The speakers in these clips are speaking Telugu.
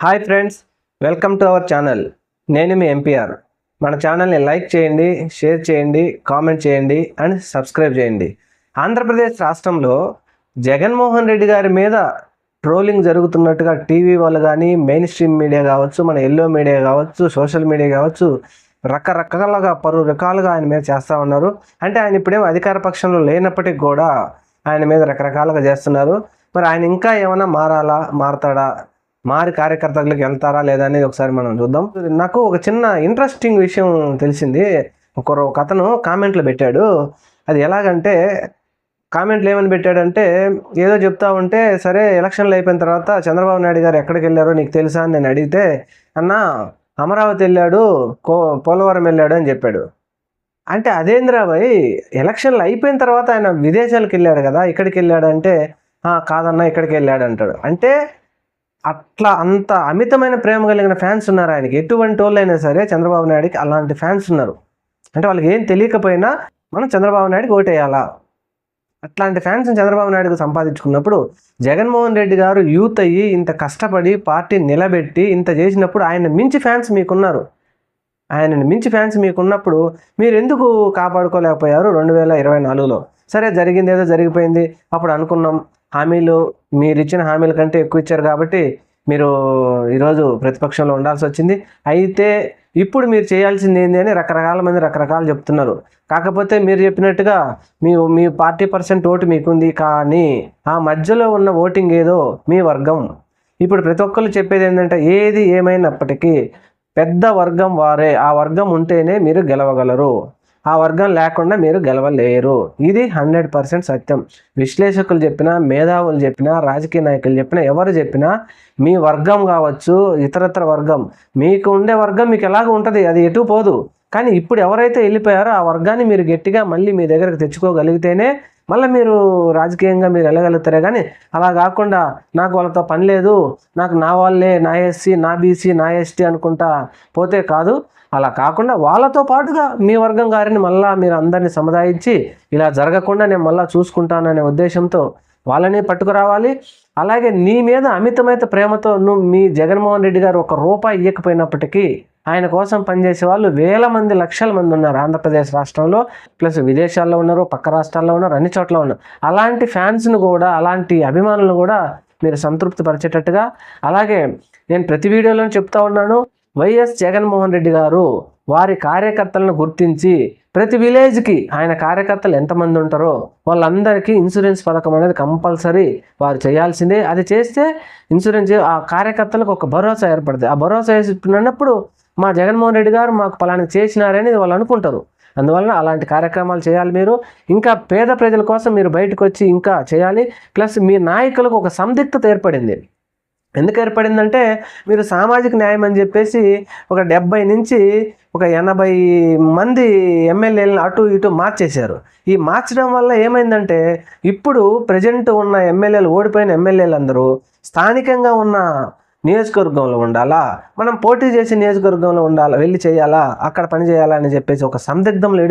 Hi friends welcome to our channel నేను మీ ఎంపీఆర్ మన ఛానల్ని లైక్ చేయండి షేర్ చేయండి కామెంట్ చేయండి అండ్ సబ్స్క్రైబ్ చేయండి. ఆంధ్రప్రదేశ్ రాష్ట్రంలో జగన్మోహన్ రెడ్డి గారి మీద ట్రోలింగ్ జరుగుతున్నట్టుగా టీవీ వాళ్ళు కానీ మెయిన్ స్ట్రీమ్ మీడియా కావచ్చు మన ఎల్లో మీడియా కావచ్చు సోషల్ మీడియా కావచ్చు రకరకాలుగా పలు రకాలుగా ఆయన మీద చేస్తూ ఉన్నారు. అంటే ఆయన ఇప్పుడేమో అధికార పక్షంలో లేనప్పటికీ కూడా ఆయన మీద రకరకాలుగా చేస్తున్నారు. మరి ఆయన ఇంకా ఏమైనా మారాలా మారతాడా? మారి కార్యకర్తలకు వెళ్తారా లేదా అనేది ఒకసారి మనం చూద్దాం. నాకు ఒక చిన్న ఇంట్రెస్టింగ్ విషయం తెలిసింది. ఒకరు ఒక అతను కామెంట్లో పెట్టాడు. అది ఎలాగంటే కామెంట్లు ఏమని పెట్టాడంటే ఏదో చెప్తా ఉంటే సరే ఎలక్షన్లు అయిపోయిన తర్వాత చంద్రబాబు నాయుడు గారు ఎక్కడికి వెళ్ళారో నీకు తెలుసా అని నేను అడిగితే అన్న అమరావతి వెళ్ళాడు కో పోలవరం వెళ్ళాడు అని చెప్పాడు. అంటే అదేంద్రా భాయ్ ఎలక్షన్లు అయిపోయిన తర్వాత ఆయన విదేశాలకు వెళ్ళాడు కదా ఇక్కడికి వెళ్ళాడు అంటే కాదన్నా ఇక్కడికి వెళ్ళాడు అంటాడు. అంటే అట్లా అంత అమితమైన ప్రేమ కలిగిన ఫ్యాన్స్ ఉన్నారు ఆయనకి. ఎటువంటి వాళ్ళైనా అయినా సరే చంద్రబాబు నాయుడికి అలాంటి ఫ్యాన్స్ ఉన్నారు. అంటే వాళ్ళకి ఏం తెలియకపోయినా మనం చంద్రబాబు నాయుడుకి ఓటేయాలా? అట్లాంటి ఫ్యాన్స్ చంద్రబాబు నాయుడుకు సంపాదించుకున్నప్పుడు జగన్మోహన్ రెడ్డి గారు యూత్ అయ్యి ఇంత కష్టపడి పార్టీ నిలబెట్టి ఇంత చేసినప్పుడు ఆయన మించి ఫ్యాన్స్ మీకున్నారు. ఆయనని మించి ఫ్యాన్స్ మీకున్నప్పుడు మీరు ఎందుకు కాపాడుకోలేకపోయారు రెండు వేల ఇరవై నాలుగులో? సరే జరిగింది ఏదో జరిగిపోయింది. అప్పుడు అనుకున్నాం హామీలు మీరు ఇచ్చిన హామీల కంటే ఎక్కువ ఇచ్చారు కాబట్టి మీరు ఈరోజు ప్రతిపక్షంలో ఉండాల్సి వచ్చింది. అయితే ఇప్పుడు మీరు చేయాల్సింది ఏంది అని రకరకాల మంది రకరకాలు చెప్తున్నారు. కాకపోతే మీరు చెప్పినట్టుగా మీ మీ పార్టీ పర్సెంట్ ఓటు మీకుంది కానీ ఆ మధ్యలో ఉన్న ఓటింగ్ ఏదో మీ వర్గం. ఇప్పుడు ప్రతి ఒక్కరు చెప్పేది ఏంటంటే ఏది ఏమైనప్పటికీ పెద్ద వర్గం వారే ఆ వర్గం ఉంటేనే మీరు గెలవగలరు. ఆ వర్గం లేకుండా మీరు గెలవలేరు. ఇది హండ్రెడ్ పర్సెంట్ సత్యం. విశ్లేషకులు చెప్పినా మేధావులు చెప్పినా రాజకీయ నాయకులు చెప్పినా ఎవరు చెప్పినా మీ వర్గం కావచ్చు ఇతరత్ర వర్గం మీకు ఉండే వర్గం మీకు ఎలాగ ఉంటుంది అది ఎటు పోదు. కానీ ఇప్పుడు ఎవరైతే వెళ్ళిపోయారో ఆ వర్గాన్ని మీరు గట్టిగా మళ్ళీ మీ దగ్గరకు తెచ్చుకోగలిగితేనే మళ్ళీ మీరు రాజకీయంగా మీరు వెళ్ళగలుగుతారే కానీ అలా కాకుండా నాకు వాళ్ళతో పని లేదు నాకు నా వాళ్ళే నా ఎస్సీ నా బీసీ నా ఎస్టీ అనుకుంటా పోతే కాదు. అలా కాకుండా వాళ్ళతో పాటుగా మీ వర్గం గారిని మళ్ళా మీరు అందరిని సముదాయించి ఇలా జరగకుండా నేను మళ్ళీ చూసుకుంటాననే ఉద్దేశంతో వాళ్ళని పట్టుకురావాలి. అలాగే నీ మీద అమితమైన ప్రేమతో నువ్వు మీ జగన్మోహన్ రెడ్డి గారు ఒక రూపాయి ఇవ్వకపోయినప్పటికీ ఆయన కోసం పనిచేసే వాళ్ళు వేల మంది లక్షల మంది ఉన్నారు ఆంధ్రప్రదేశ్ రాష్ట్రంలో. ప్లస్ విదేశాల్లో ఉన్నారు పక్క రాష్ట్రాల్లో ఉన్నారు అన్ని చోట్ల ఉన్నారు. అలాంటి ఫ్యాన్స్ను కూడా అలాంటి అభిమానులను కూడా మీరు సంతృప్తి పరిచేటట్టుగా అలాగే నేను ప్రతి వీడియోలో చెప్తా ఉన్నాను వైఎస్ జగన్మోహన్ రెడ్డి గారు వారి కార్యకర్తలను గుర్తించి ప్రతి విలేజ్కి ఆయన కార్యకర్తలు ఎంతమంది ఉంటారో వాళ్ళందరికీ ఇన్సూరెన్స్ పథకం అనేది కంపల్సరీ వారు చేయాల్సిందే. అది చేస్తే ఇన్సూరెన్స్ ఆ కార్యకర్తలకు ఒక భరోసా ఏర్పడుతుంది. ఆ భరోసా వేసినప్పుడు మా జగన్మోహన్ రెడ్డి గారు మాకు పలానా చేసినారని వాళ్ళు అనుకుంటారు. అందువలన అలాంటి కార్యక్రమాలు చేయాలి మీరు. ఇంకా పేద ప్రజల కోసం మీరు బయటకు వచ్చి ఇంకా చేయాలి. ప్లస్ మీ నాయకులకు ఒక సందిగ్ధత ఏర్పడింది. ఎందుకు ఏర్పడిందంటే మీరు సామాజిక న్యాయం అని చెప్పేసి ఒక డెబ్బై నుంచి ఒక ఎనభై మంది ఎమ్మెల్యేలను అటు ఇటు మార్చేశారు. ఈ మార్చడం వల్ల ఏమైందంటే ఇప్పుడు ప్రజెంట్ ఉన్న ఎమ్మెల్యేలు ఓడిపోయిన ఎమ్మెల్యేలు అందరూ స్థానికంగా ఉన్న నియోజకవర్గంలో ఉండాలా? మనం పోటీ చేసి నియోజకవర్గంలో ఉండాలా? వెళ్ళి చేయాలా? అక్కడ పని చేయాలా? అని చెప్పేసి ఒక సందిగ్ధంలో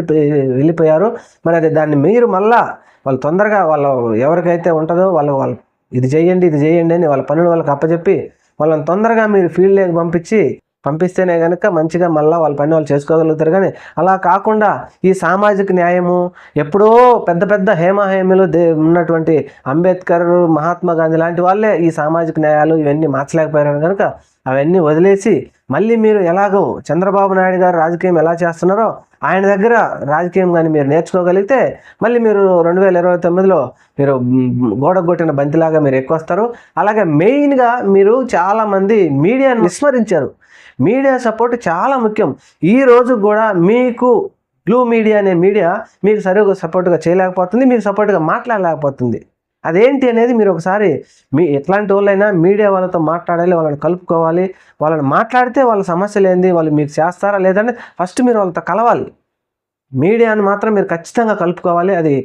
వెళ్ళిపోయారు. మరి అది దాన్ని మీరు మళ్ళా వాళ్ళు తొందరగా వాళ్ళు ఎవరికైతే ఉంటుందో వాళ్ళు వాళ్ళు ఇది చేయండి ఇది చేయండి అని వాళ్ళ పనులు వాళ్ళకి అప్పచెప్పి వాళ్ళని తొందరగా మీరు ఫీల్డ్లోకి పంపించి పంపిస్తేనే కనుక మంచిగా మళ్ళీ వాళ్ళ పని వాళ్ళు చేసుకోగలుగుతారు. కానీ అలా కాకుండా ఈ సామాజిక న్యాయము ఎప్పుడో పెద్ద పెద్ద హేమహేమలు దే ఉన్నటువంటి అంబేద్కర్ మహాత్మా గాంధీ లాంటి వాళ్ళే ఈ సామాజిక న్యాయాలు ఇవన్నీ మార్చలేకపోయారు కనుక అవన్నీ వదిలేసి మళ్ళీ మీరు ఎలాగో చంద్రబాబు నాయుడు గారు రాజకీయం ఎలా చేస్తున్నారో ఆయన దగ్గర రాజకీయం కానీ మీరు నేర్చుకోగలిగితే మళ్ళీ మీరు రెండు వేల ఇరవై తొమ్మిదిలో మీరు గోడగొట్టిన బంతిలాగా మీరు ఎక్కువ వస్తారు. అలాగే మెయిన్గా మీరు చాలామంది మీడియాను విస్మరించారు. మీడియా సపోర్ట్ చాలా ముఖ్యం. ఈ రోజు కూడా మీకు బ్లూ మీడియా అనే మీడియా మీకు సరిగ్గా సపోర్ట్గా చేయలేకపోతుంది మీకు సపోర్ట్గా మాట్లాడలేకపోతుంది. అదేంటి అనేది మీరు ఒకసారి మీ ఎట్లాంటి వాళ్ళైనా మీడియా వాళ్ళతో మాట్లాడాలి వాళ్ళని కలుపుకోవాలి వాళ్ళని మాట్లాడితే వాళ్ళ సమస్యలు ఏంది వాళ్ళు మీకు చేస్తారా లేదంటే ఫస్ట్ మీరు వాళ్ళతో కలవాలి. మీడియాను మాత్రం మీరు ఖచ్చితంగా కలుపుకోవాలి. అది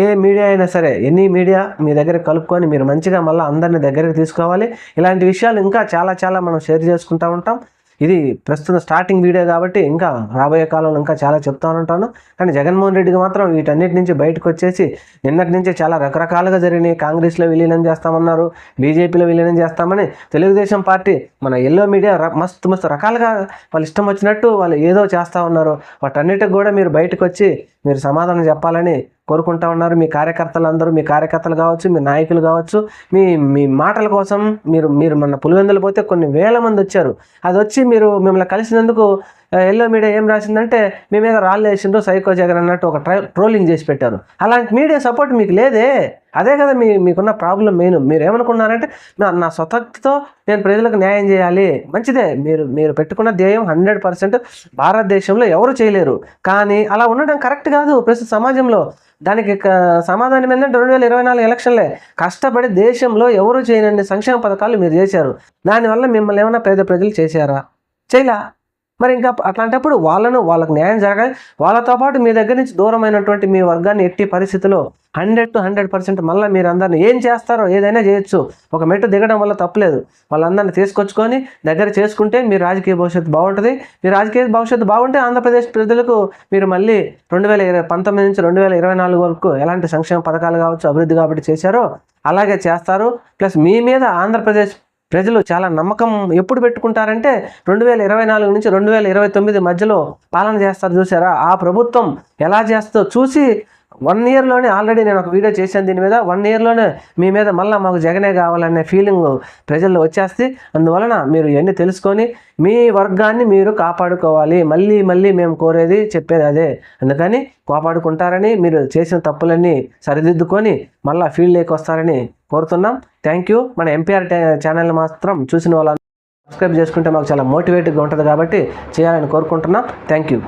ఏ మీడియా అయినా సరే ఎనీ మీడియా మీ దగ్గర కలుపుకొని మీరు మంచిగా మళ్ళీ అందరిని దగ్గరికి తీసుకోవాలి. ఇలాంటి విషయాలు ఇంకా చాలా చాలా మనం షేర్ చేసుకుంటూ ఉంటాం. ఇది ప్రస్తుత స్టార్టింగ్ వీడియో కాబట్టి ఇంకా రాబోయే కాలంలో ఇంకా చాలా చెప్తా ఉంటాను కానీ జగన్మోహన్ రెడ్డికి మాత్రం వీటన్నిటి నుంచి బయటకు వచ్చేసి నిన్నటి నుంచే చాలా రకరకాలుగా జరిగినాయి. కాంగ్రెస్లో విలీనం చేస్తామన్నారు బీజేపీలో విలీనం చేస్తామని తెలుగుదేశం పార్టీ మన ఎల్లో మీడియా ర- మస్తు మస్తు రకాలుగా వాళ్ళు ఇష్టం వచ్చినట్టు వాళ్ళు ఏదో చేస్తూ ఉన్నారు. వాటన్నిటికి కూడా మీరు బయటకు వచ్చి మీరు సమాధానం చెప్పాలని కోరుకుంటా ఉన్నారు. మీ కార్యకర్తలందరూ మీ కార్యకర్తలు కావచ్చు మీ నాయకులు కావచ్చు మీ మీ మాటల కోసం మీరు మీరు మన పులివెందులు పోతే కొన్ని వేల మంది వచ్చారు. అది వచ్చి మీరు మిమ్మల్ని కలిసినందుకు ఎల్లో మీడియా ఏం రాసిందంటే మీ మీద రాళ్ళు వేసిండ్రు సైకో జగన్ అన్నట్టు ఒక ట్రోలింగ్ చేసి పెట్టారు. అలాంటి మీడియా సపోర్ట్ మీకు లేదే. అదే కదా మీ మీకున్న ప్రాబ్లం మెయిన్ మీరు ఏమనుకున్నారంటే నా నా స్వతక్తితో నేను ప్రజలకు న్యాయం చేయాలి. మంచిదే. మీరు మీరు పెట్టుకున్న ధ్యేయం హండ్రెడ్ పర్సెంట్ భారతదేశంలో ఎవరు చేయలేరు. కానీ అలా ఉండడం కరెక్ట్ కాదు ప్రస్తుత సమాజంలో. దానికి క- సమాధానం ఏంటంటే రెండు వేల ఇరవై నాలుగు ఎలక్షన్లే. కష్టపడి దేశంలో ఎవరు చేయనన్ని సంక్షేమ పథకాలు మీరు చేశారు. దానివల్ల మిమ్మల్ని ఏమైనా పేద ప్రజలు చేశారా? చేయలా. మరి ఇంకా అట్లాంటప్పుడు వాళ్ళను వాళ్ళకు న్యాయం జరగాలి. వాళ్ళతో పాటు మీ దగ్గర నుంచి దూరమైనటువంటి మీ వర్గాన్ని ఎట్టి పరిస్థితిలో హండ్రెడ్ టు హండ్రెడ్ పర్సెంట్ మళ్ళీ మీరు అందరిని ఏం చేస్తారో ఏదైనా చేయొచ్చు. ఒక మెట్టు దిగడం వల్ల తప్పలేదు. వాళ్ళందరిని తీసుకొచ్చుకొని దగ్గర చేసుకుంటే మీ రాజకీయ భవిష్యత్తు బాగుంటుంది. మీ రాజకీయ భవిష్యత్తు బాగుంటే ఆంధ్రప్రదేశ్ ప్రజలకు మీరు మళ్ళీ రెండు వేల ఇరవై పంతొమ్మిది నుంచి రెండు వేల ఇరవై నాలుగు వరకు ఎలాంటి సంక్షేమ పథకాలు కావచ్చు అభివృద్ధి కాబట్టి చేశారో అలాగే చేస్తారు. ప్లస్ మీ మీద ఆంధ్రప్రదేశ్ ప్రజలు చాలా నమ్మకం ఎప్పుడు పెట్టుకుంటారంటే రెండు వేల ఇరవై నాలుగు నుంచి రెండు వేల ఇరవై తొమ్మిది మధ్యలో పాలన చేస్తారు చూసారా? ఆ ప్రభుత్వం ఎలా చేస్తో చూసి వన్ ఇయర్లోనే ఆల్రెడీ నేను ఒక వీడియో చేశాను దీని మీద. వన్ ఇయర్లోనే మీ మీద మళ్ళీ మాకు జగనే కావాలనే ఫీలింగ్ ప్రజల్లో వచ్చేస్తే అందువలన మీరు ఇవన్నీ తెలుసుకొని మీ వర్గాన్ని మీరు కాపాడుకోవాలి. మళ్ళీ మళ్ళీ మేము కోరేది చెప్పేది అదే. అందుకని కాపాడుకుంటారని మీరు చేసిన తప్పులన్నీ సరిదిద్దుకొని మళ్ళీ ఫీల్డ్లోకి వస్తారని కోరుతున్నాం. థ్యాంక్ యూ మన ఎంపీఆర్ ఛానల్ని మాత్రం చూసిన వాళ్ళందరూ సబ్స్క్రైబ్ చేసుకుంటే మాకు చాలా మోటివేటివ్గా ఉంటుంది కాబట్టి చేయాలని కోరుకుంటున్నాం. Thank you